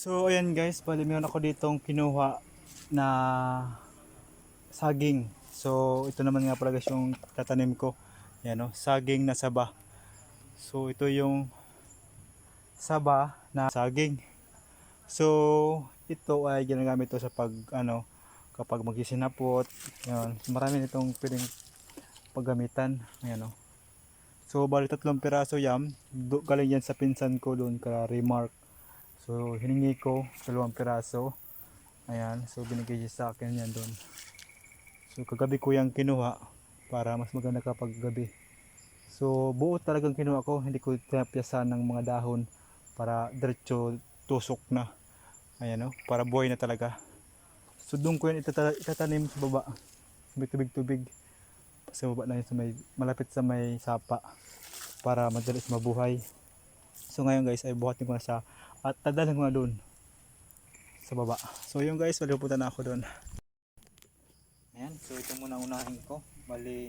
So ayan guys, bali meron ako ditong kinuha na saging. So ito naman nga pala guys yung tatanim ko. Yan o, saging na saba. So ito yung saba na saging. So ito ay ginagamit to sa pag ano kapag magsisinapot. Yan, marami nitong pwedeng paggamitan. Ayan o. So bali tatlong piraso. Do, galing yan sa pinsan ko doon ka Remark. So, hiningi ko dalawang piraso. Ayan, so binigay siya sa akin yan doon. So, kagabi ko yung kinuha para mas maganda kapag gabi. So, buo talagang kinuha ko. Hindi ko tinapiyasan ng mga dahon para diretso tusok na. Ayan o, para buhay na talaga. So, doon ko yan itata- itatanim sa baba. Sa may tubig-tubig. Sa baba na yun, sa may, malapit sa may sapa. Para madalis mabuhay. So ngayon guys ay buhatin ko na siya at tadalhin ko na doon sa baba. So yung guys, bali pupunta na ako doon. Ayan, so ito muna unahin ko. Bali,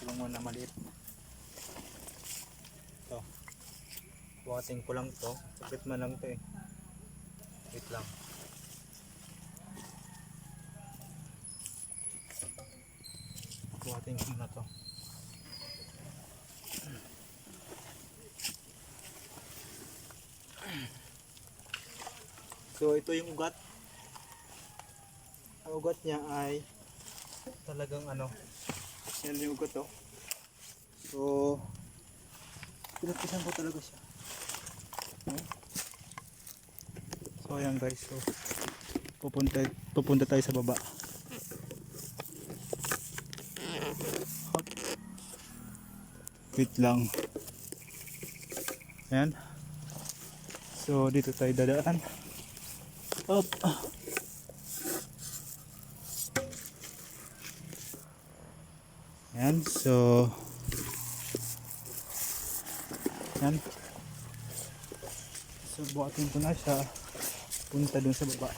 ito muna maliit. Ito. Buhatin ko lang to. Sakit man lang to eh. Wait lang. Buhatin ko muna to. So ito yung ugat. Ang ugat niya ay talagang ano. Yan yung ugat oh. So pinapisan ko talaga siya. So ayan guys. So pupunta pupunta tayo sa baba. Hop. Wait lang. Ayan. So dito tayo dadaan. Up. Yan, so Yan. So buhatin ko na siya punta dun sa baba.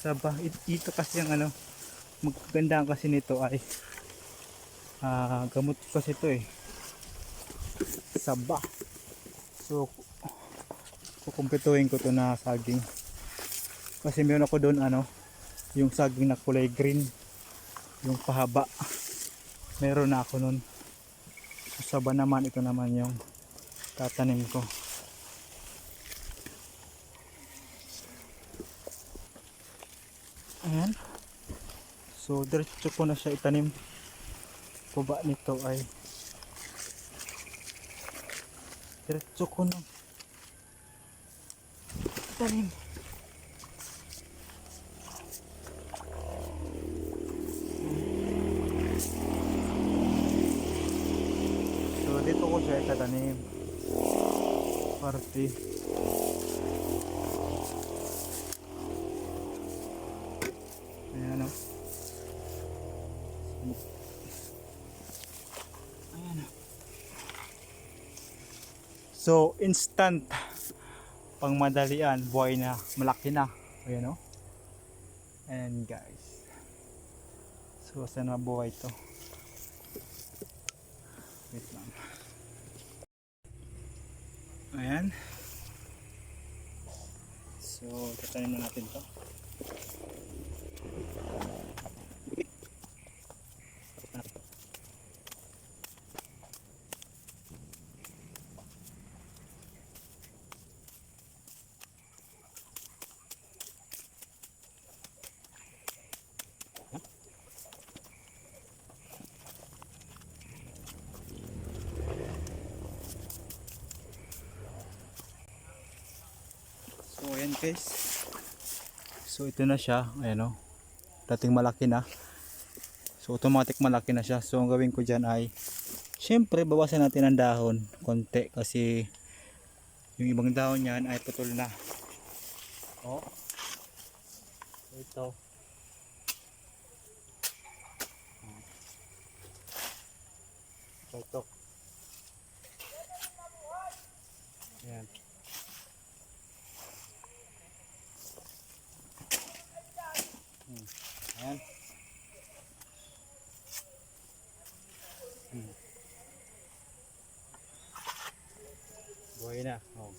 Saba, it- ito kasi ang ano, magaganda kasi nito ay ah gamot kasi ito eh saba. So, kukumpituhin ko to na saging. Kasi meron ako doon ano, yung saging na kulay green, yung pahaba. Meron na ako noon. So, saba naman, ito naman yung tatanim ko. Ayan. So, diretso ko na siya itanim. Kuba nito ay Diretso ko na. Tanim. So dito ko siya itatanim. Parte. Ayan o. Ayan o. So, instant pang madalian, buhay na, malaki na. Ayan o. And guys. So, sana buhay to. Wait lang. Ayan. So, tatanim na natin to. So ayan guys. So ito na siya, ayan o. Dating malaki na. So automatic malaki na siya. So ang gawin ko dyan ay Siyempre bawasan natin ang dahon konti kasi yung ibang dahon niyan ay putol na. Oh. Ito. Ito. Ayan. Ayan. Hmm. Buhay na. Oh.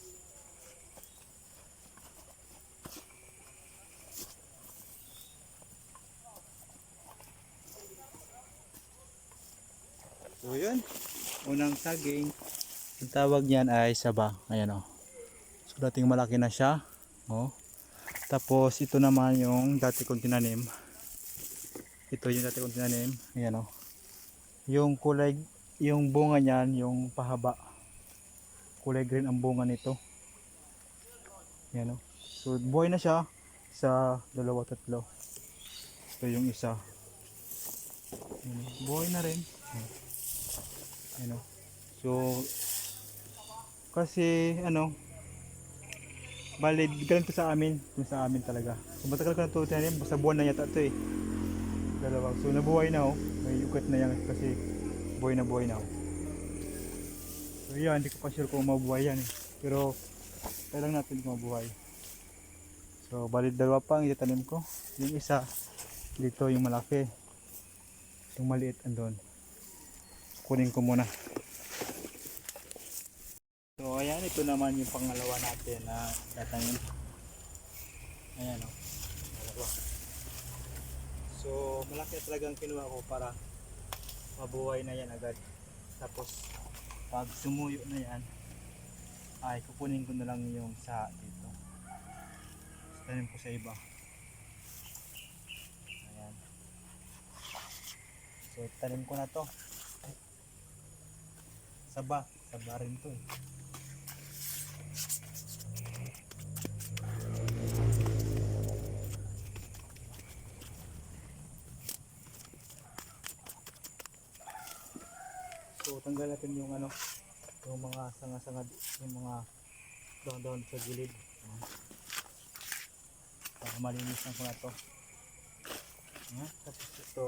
So yun, unang saging. Ang tawag niyan ay saba. Ayan o. So dating malaki na siya. Oh. Tapos ito naman yung dati kong tinanim. Ito yung dati kong tinanim. Ayan o. Yung kulay, yung bunga niyan, yung pahaba. Kulay green ang bunga nito. Ayan o. So buhay na siya sa dalawa tatlo. Ito yung isa. O. Buhay na rin. Ayan o. So kasi ano valid ganito sa amin sa amin talaga. So matagal ko na ito tinanim basta buwan na yata ito eh. Dalawa. So nabuhay na oh. May ugat na yan kasi buhay na buhay na oh. So yan hindi ko pa sure kung mabuhay yan eh. Pero kailang natin mabuhay. So valid dalawa pa ang itatanim ko. Yung isa dito yung malaki. Yung maliit andon kunin ko muna So ayan, ito naman yung pangalawa natin na tatanim. Ayan o. Dalawa. So malaki talagang kinuha ko para mabuhay na yan agad. Tapos pag sumuyo na yan, ay kukunin ko na lang yung sa dito. Tanim ko sa iba. Ayan. So tanim ko na to. Saba, saba rin to eh. So tanggal natin yung ano, yung mga sanga-sanga, yung mga down-down sa gilid. Para malinis lang ko na to. Ayan. Tapos ito,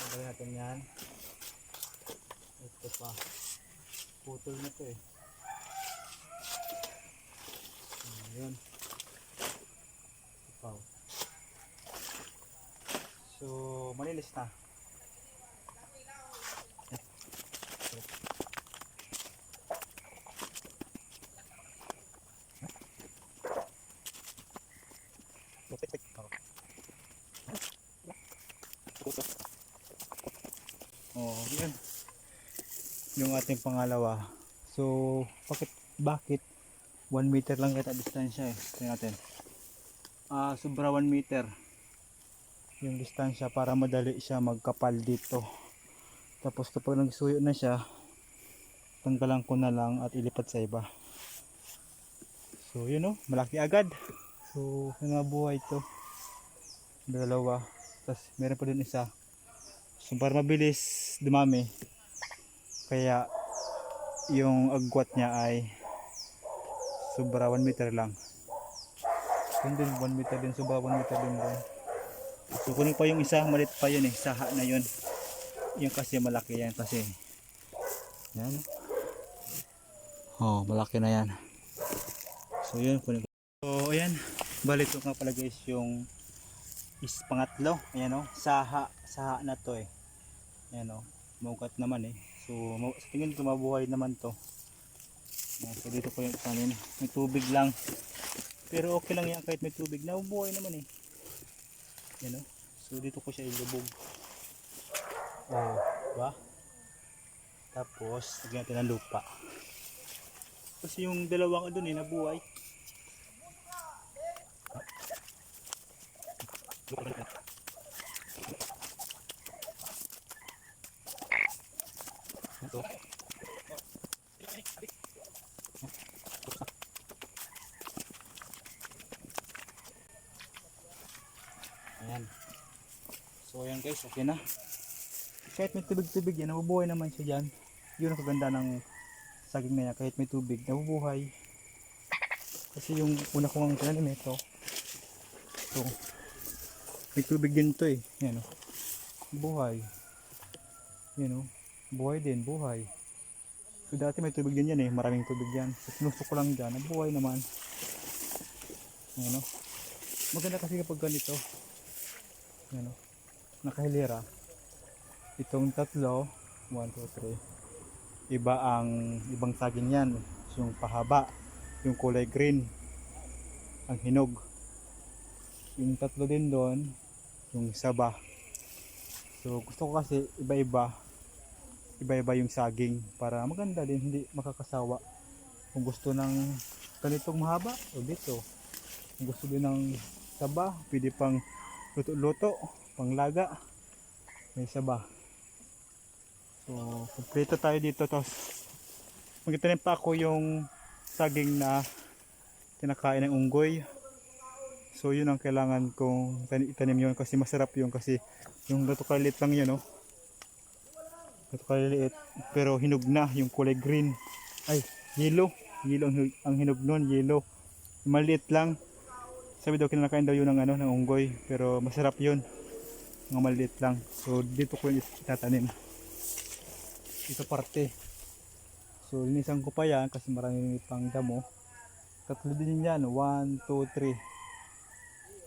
tanggal natin yan. Ito pa. Putol na to eh. Pa. oh. So, malinis na. Oh, yan. Yung ating pangalawa. So, bakit bakit 1 meter lang kita distansya eh. Tingnan natin. Ah, sobra 1 meter. Yung distansya para madali siya magkapal dito. Tapos kapag nagsuyo na siya, tanggalan ko na lang at ilipat sa iba. So, yun oh, malaki agad. So, nabuhay to. Dalawa. Tapos, meron pa din isa. So, para mabilis dumami. Kaya, yung agwat niya ay sobra 1 meter lang. Yun din, 1 meter din, sobra 1 meter din doon. So, kunin pa yung isa, malit pa yun eh, saha na yun. Yung kasi malaki yan kasi. Yan. Oh, malaki na yan. So, yun, kunin ko. So, ayan, balik ko nga pala guys yung is pangatlo. Ayan o, saha, saha na to eh. Ayan o, mugat naman eh. So, sa tingin ko mabuhay naman to. Ayan, so, dito ko yung panin. May tubig lang. Pero okay lang yan kahit may tubig. Nabubuhay naman eh. Ayan o. So, dito ko siya ilubog. Oh, ba? Tapos, lagyan natin ng lupa. Kasi yung dalawang doon eh, nabuhay. Ito. Ayan. So ayan guys, okay na. Kahit may tubig-tubig yan, nabubuhay naman siya dyan. Yun ang kaganda ng saging na yan. Kahit may tubig, nabubuhay. Kasi yung una ko ang tinanim ito. Ito. May tubig din to eh. Yan o. Buhay. Yan o. Buhay din, buhay. So dati may tubig din yan eh. Maraming tubig yan. So sinusok ko lang dyan. Buhay naman. Yan o. Maganda kasi kapag ganito. Yan o. Nakahilera. Itong tatlo. 1, 2, 3. Iba ang ibang saging yan. yung pahaba, yung kulay green, ang hinog. Yung tatlo din doon, yung saba. So gusto ko kasi iba-iba, iba-iba yung saging para maganda din, hindi makakasawa. Kung gusto ng ganitong mahaba, o dito. Kung gusto din ng saba, pwede pang luto-luto, panglaga, may saba. So, kompleto tayo dito. Tapos, magtitanim pa ako yung saging na kinakain ng unggoy. So, yun ang kailangan kong tani- itanim yun kasi masarap yun kasi yung gato kaliit lang yun, no? Gato kaliit. Pero hinog na, yung kulay green. Ay, yellow. Yellow ang hinog nun, yellow. Maliit lang. Sabi daw kinakain daw yun ng ano, ng unggoy. Pero masarap yun. Mga maliit lang. So, dito ko itatanim. Ito parte. So linisan ko pa yan kasi marami pang damo. Tatlo din yan. 1, 2, 3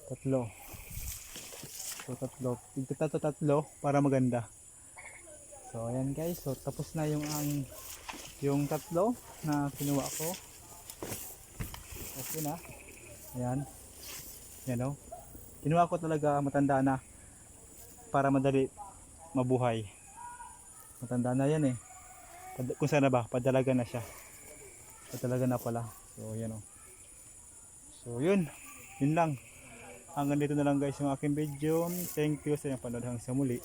tatlo. So tatlo. Tigtata tatlo para maganda. So ayan guys. So tapos na yung ang yung tatlo na kinuha ko. Okay na ayan. Yan o kinuha ko talaga matanda na para madali mabuhay. Matanda na yan eh. Kung sana ba? Padalaga na siya. Padalaga na pala. So yan o so yun. Yun lang. Hanggang dito na lang guys yung aking video. Thank you sa inyong panood. Hanggang sa muli